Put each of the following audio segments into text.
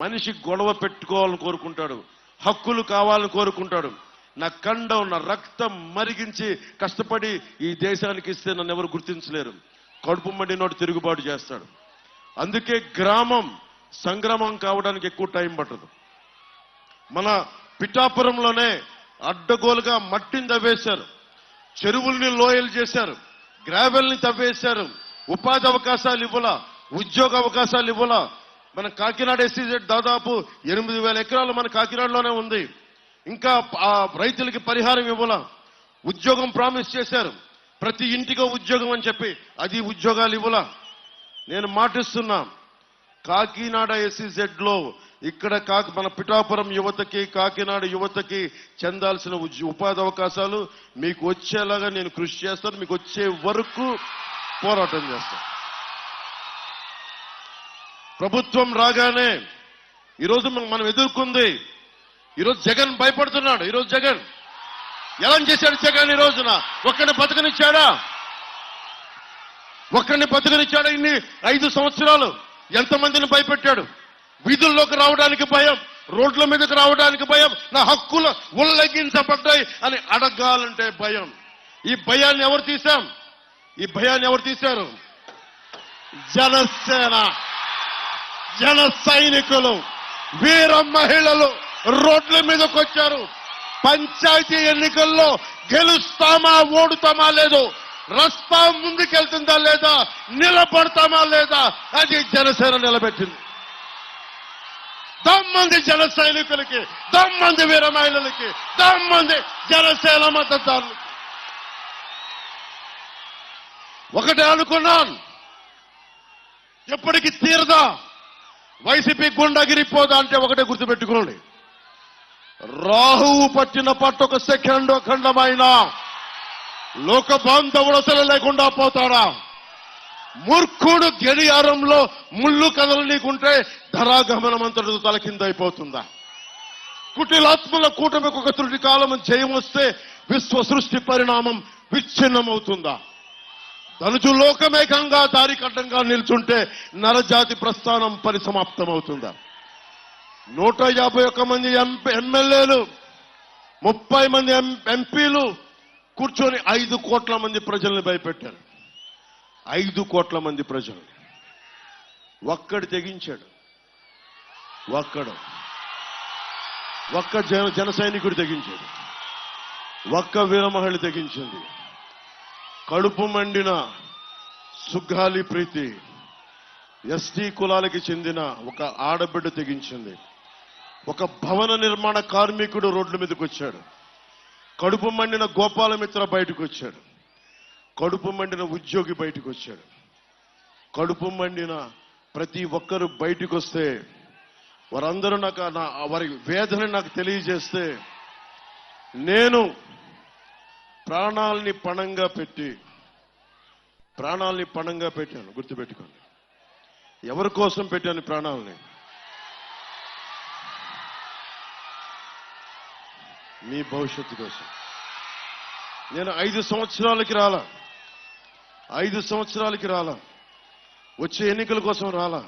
మనిషి గొడవ పెట్టుకోవాలని కోరుకుంటాడు హక్కులు కావాలని కోరుకుంటాడు. నా కండం నా రక్తం మరిగించి కష్టపడి ఈ దేశానికి ఇస్తే నన్ను ఎవరు గుర్తించలేరు. కడుపు మండినోడు తిరుగుబాటు చేస్తాడు. అందుకే గ్రామం సంగ్రామం కావడానికి ఎక్కువ టైం పట్టదు. మన పిఠాపురంలోనే అడ్డగోలుగా మట్టిని తవ్వేశారు. చెరువుల్ని లోయలు చేశారు. గ్రావెల్ని తవ్వేశారు. ఉపాధి అవకాశాలు ఇవ్వలా? ఉద్యోగ అవకాశాలు ఇవ్వలా? మన కాకినాడ ఎస్సీజెడ్ దాదాపు ఎనిమిది వేల ఎకరాలు మన కాకినాడలోనే ఉంది. ఇంకా ఆ రైతులకి పరిహారం ఇవ్వలా. ఉద్యోగం ప్రామిస్ చేశారు. ప్రతి ఇంటికి ఉద్యోగం అని చెప్పి అది ఉద్యోగాలు ఇవ్వలా. నేను మాటిస్తున్నా కాకినాడ ఎస్సీజెడ్లో ఇక్కడ కాకి మన పిఠాపురం యువతకి కాకినాడ యువతకి చెందాల్సిన ఉపాధి అవకాశాలు మీకు వచ్చేలాగా నేను కృషి చేస్తాను. మీకు వచ్చే వరకు పోరాటం చేస్తాను. ప్రభుత్వం రాగానే ఈరోజు మనం మనం ఎదుర్కొంది ఈరోజు జగన్ భయపడుతున్నాడు ఈరోజు జగన్. ఎలా చేశాడు జగన్ ఈ రోజున? ఒక్కడిని బతకనిచ్చాడా? ఒక్కడిని బతకనిచ్చాడా ఇన్ని ఐదు సంవత్సరాలు? ఎంతమందిని భయపెట్టాడు? వీధుల్లోకి రావడానికి భయం రోడ్ల మీదకి రావడానికి భయం నా హక్కులు ఉల్లంఘించబడ్డాయి అని అడగాలంటే భయం. ఈ భయాన్ని ఎవరు తీశాం? ఈ భయాన్ని ఎవరు తీశారు? జనసేన. జన సైనికులు వీర మహిళలు రోడ్ల మీదకి వచ్చారు పంచాయతీ ఎన్నికల్లో గెలుస్తామా ఓడుతామా లేదు రస్తా ముందుకెళ్తుందా లేదా నిలబడతామా లేదా అది జనసేన నిలబెట్టింది. దమ్మంది జన సైనికులకి దమ్మంది వీర మహిళలకి దమ్మంది జనసేన మద్దతుదారులకి. ఒకటే అనుకున్నాను. ఎప్పటికి తీరదా? వైసీపీ గుండగిరిపోదా అంటే ఒకటే గుర్తుపెట్టుకోండి. రాహువు పట్టిన పట్టు ఒక సెకండ్ ఖండమైన లోక బాంధవుడు అసలు లేకుండా పోతాడా? మూర్ఖుడు గడియారంలో ముళ్ళు కథలు నీకుంటే ధరాగమనం అంతటితో తలకిందైపోతుందా కుటిలాత్మల కూటమికి ఒక త్రుటి కాలం జయం వస్తే విశ్వ సృష్టి పరిణామం విచ్ఛిన్నమవుతుందా? తనుచు లోకమేకంగా దారికడ్డంగా నిల్చుంటే నరజాతి ప్రస్థానం పరిసమాప్తమవుతుందా? నూట యాభై ఒక్క మంది ఎమ్మెల్యేలు ముప్పై మంది ఎం- ఎంపీలు కూర్చొని ఐదు కోట్ల మంది ప్రజల్ని భయపెట్టారు. ఐదు కోట్ల మంది ప్రజలు. ఒక్కడు తెగించాడు. ఒక్కడు. ఒక్క జన జన సైనికుడు తెగించాడు. ఒక్క వీరమహిళ తెగించింది. కడుపు మండిన సుగ్గాలి ప్రీతి ఎస్టీ కులాలకి చెందిన ఒక ఆడబిడ్డ తెగించింది. ఒక భవన నిర్మాణ కార్మికుడు రోడ్ల మీదకి వచ్చాడు. కడుపు మండిన గోపాలమిత్ర బయటకు వచ్చాడు. కడుపు మండిన ఉద్యోగి బయటకు వచ్చాడు. కడుపు మండిన ప్రతి ఒక్కరు బయటకు వస్తే వారందరూ నాకు నా వారి వేదన నాకు తెలియజేస్తే నేను ప్రాణాల్ని పణంగా పెట్టి ప్రాణాల్ని పణంగా పెట్టాను గుర్తుపెట్టుకోండి. ఎవరి కోసం పెట్టాను ప్రాణాలని? మీ భవిష్యత్తు కోసం. నేను ఐదు సంవత్సరాలకి రాలా. ఐదు సంవత్సరాలకి రాలా. వచ్చే ఎన్నికల కోసం రాలా.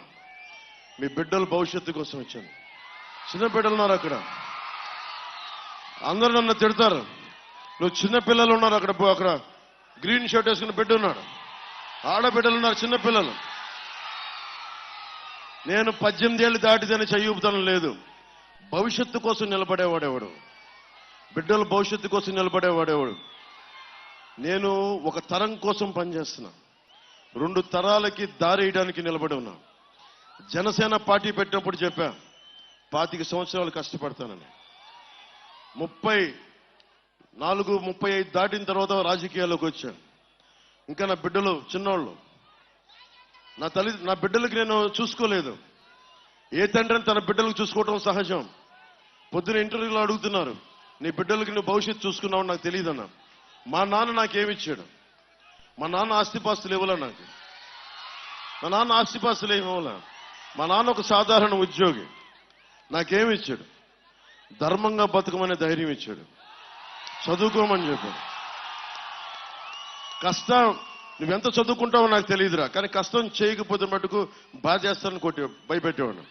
మీ బిడ్డల భవిష్యత్తు కోసం వచ్చాను. చిన్న బిడ్డలు ఉన్నారు అక్కడ. అందరూ నన్ను తిడతారు. నువ్వు చిన్నపిల్లలు ఉన్నారు అక్కడ పో- అక్కడ. గ్రీన్ షర్ట్ వేసుకున్న బిడ్డ ఉన్నాడు. ఆడబిడ్డలు ఉన్నారు చిన్నపిల్లలు నేను పద్దెనిమిది ఏళ్ళు దాటిదని చెయ్యూపుతనం లేదు. భవిష్యత్తు కోసం నిలబడేవాడేవాడు బిడ్డల భవిష్యత్తు కోసం నిలబడేవాడేవాడు నేను ఒక తరం కోసం పనిచేస్తున్నా. రెండు తరాలకి దారేయడానికి నిలబడి ఉన్నా. జనసేన పార్టీ పెట్టినప్పుడు చెప్పా పాతిక సంవత్సరాలు కష్టపడతానని. ముప్పై నాలుగు ముప్పై ఐదు దాటిన తర్వాత రాజకీయాల్లోకి వచ్చాను. ఇంకా నా బిడ్డలు చిన్నోళ్ళు. నా తల్లి నా బిడ్డలకి నేను చూసుకోలేదు. ఏ తండ్రిని తన బిడ్డలకు చూసుకోవటం సహజం. పొద్దున ఇంటర్వ్యూలో అడుగుతున్నారు నీ బిడ్డలకి నువ్వు భవిష్యత్తు చూసుకున్నావు నాకు తెలియదన్నా. మా నాన్న నాకేమిచ్చాడు మా నాన్న ఆస్తిపాస్తులు ఇవ్వలే నాకు. మా నాన్న ఆస్తిపాస్తులు ఏమి ఇవ్వలే. మా నాన్న ఒక సాధారణ ఉద్యోగి. నాకేమి ఇచ్చాడు? ధర్మంగా బతకమనే ధైర్యం ఇచ్చాడు. చదువుకోమని చెప్పాడు కష్టం నువ్వెంత చదువుకుంటావో నాకు తెలియదురా కానీ కష్టం చేయకపోతే మటుకు బాధ చేస్తానని కొట్టి భయపెట్టేవాడు